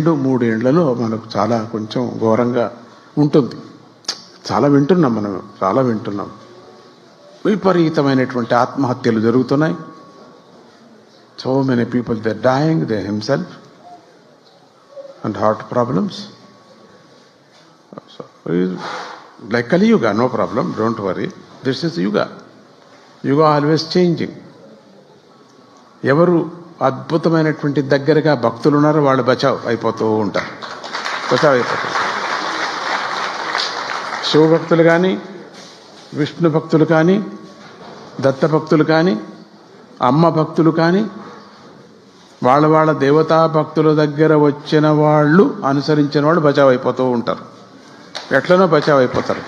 రెండు మూడేళ్ళలో మనకు చాలా కొంచెం ఘోరంగా ఉంటుంది. చాలా వింటున్నాం మనం చాలా వింటున్నాం. విపరీతమైనటువంటి ఆత్మహత్యలు జరుగుతున్నాయి. So many people they dying they himself and heart problems like Kaliyuga no problem don't worry this is yuga yuga always changing ఎవరు అద్భుతమైనటువంటి దగ్గరగా భక్తులు ఉన్నారు వాళ్ళు బచావ్ అయిపోతూ ఉంటారు. బచావ్ అయిపోతారు శివభక్తులు కానీ విష్ణు భక్తులు కానీ దత్త భక్తులు కానీ అమ్మ భక్తులు కానీ వాళ్ళ వాళ్ళ దేవతా భక్తుల దగ్గర వచ్చిన వాళ్ళు అనుసరించిన వాళ్ళు బచావ్ అయిపోతూ ఉంటారు. ఎట్లనో బచావ్ అయిపోతారు.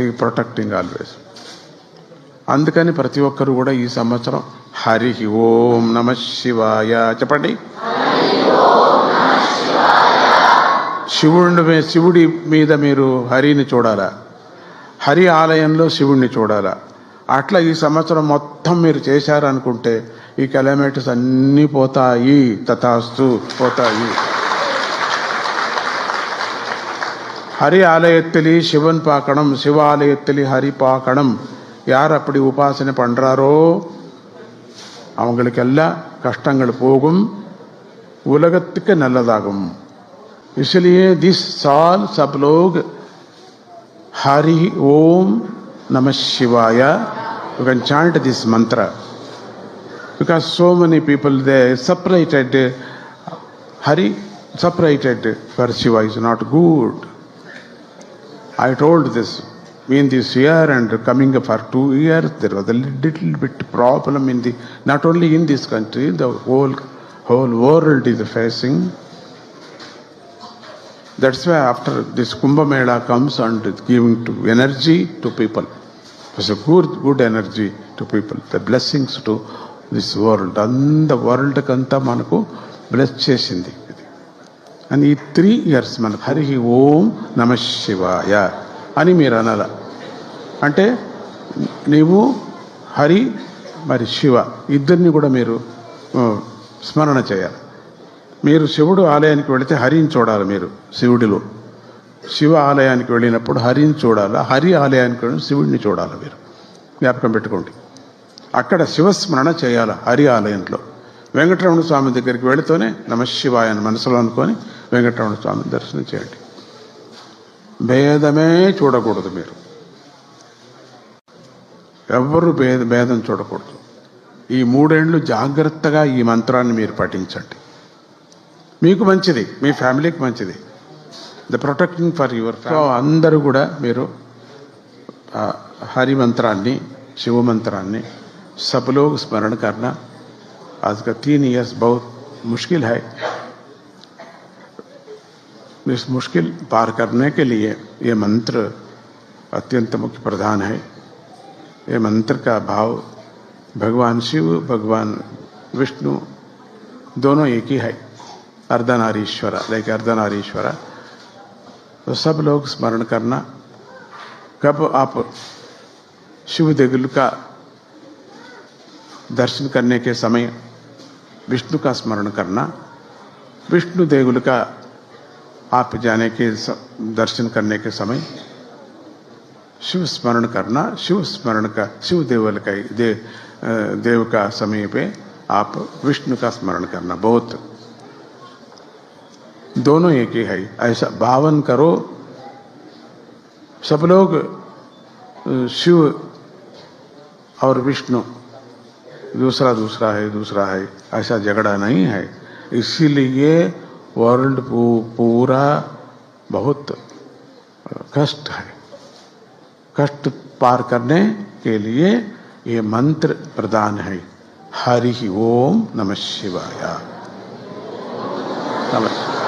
ఈ ప్రొటెక్టింగ్ ఆల్వేస్. అందుకని ప్రతి ఒక్కరు కూడా ఈ సంవత్సరం హరి ఓం నమ శివాయ చెప్పండి శివుడి మీ- శివుడి మీద మీరు హరిని చూడాలా హరి ఆలయంలో శివుణ్ణి చూడాలా అట్లా ఈ సంవత్సరం మొత్తం మీరు చేశారనుకుంటే ఈ కిలోమీటర్స్ అన్నీ పోతాయి తథాస్తు పోతాయి ஹரி ஆலயத்திலே சிவன் பார்க்கணும் சிவ ஆலயத்திலே ஹரி பார்க்கணும் யார் அப்படி உபாசனை பண்றாரோ அவங்களுக்கெல்லாம் கஷ்டங்கள் போகும் உலகத்துக்கு நல்லதாகும் इसलिए दिस साल सब लोग हरि ओम नमः शिवाय you can chant this mantra because so many people they separated hari separated for shiva is not good I told this in this year and coming for two years, there was a little bit problem in the not only in this country, the whole whole world is facing. That's why after this Kumbh Mela comes and giving to energy to people. It's a good good energy to people. The blessings to this world. అంద world కంతా మనకు bless చేసింది ఇది అని ఈ three years మనకు హరి ఓం నమ శివాయ అని మీరు అనాల. అంటే నీవు హరి మరి శివ ఇద్దరిని కూడా మీరు స్మరణ చేయాలి. మీరు శివుడు ఆలయానికి వెళితే హరిని చూడాలి మీరు శివుడిలో. శివ ఆలయానికి వెళ్ళినప్పుడు హరిని చూడాలి? హరి ఆలయానికి వెళ్ళిన శివుడిని చూడాలి మీరు? జ్ఞాపకం పెట్టుకోండి. అక్కడ శివస్మరణ చేయాలి హరి ఆలయంలో? వెంకటరమణ స్వామి దగ్గరికి వెళుతూనే నమశివాయ అని మనసులో అనుకొని వెంకటరమణ స్వామిని దర్శనం చేయండి. భేదమే చూడకూడదు మీరు ఎవ్వరు భేద భేదం చూడకూడదు ఈ మూడేళ్లు జాగ్రత్తగా ఈ మంత్రాన్ని మీరు పఠించండి మీకు మంచిది మీ ఫ్యామిలీకి మంచిది the protecting for your so అందరూ కూడా మీరు ఆ, హరి మంత్రాన్ని శివ మంత్రాన్ని सब लोग स्मरण करना आज का तीन ईयर्स बहुत मुश्किल है इस मुश्किल पार करने के लिए ये मंत्र अत्यंत मुख्य प्रधान है। ये मंत्र का भाव भगवान शिव, भगवान विष्णु दोनों एक ही है। अर्धनारीश्वर लाइक अर्धनारीश्वर। तो सब लोग स्मरण करना, कब आप शिव देगुल का दर्शन करने के समय विष्णु का स्मरण करना, विष्णु देगुल का आप जाने के दर्शन करने के समय शिव स्मरण करना शिव स्मरण का शिव देवल का दे, देव का समय पे आप विष्णु का स्मरण करना बहुत। दोनों एक ही है ऐसा भावन करो सब लोग शिव और विष्णु दूसरा दूसरा है दूसरा है ऐसा झगड़ा नहीं है इसीलिए वर्ल्ड पूरा बहुत कष्ट है। कष्ट पार करने के लिए ये मंत्र प्रदान है। हरि ओम नमः शिवाय। नमः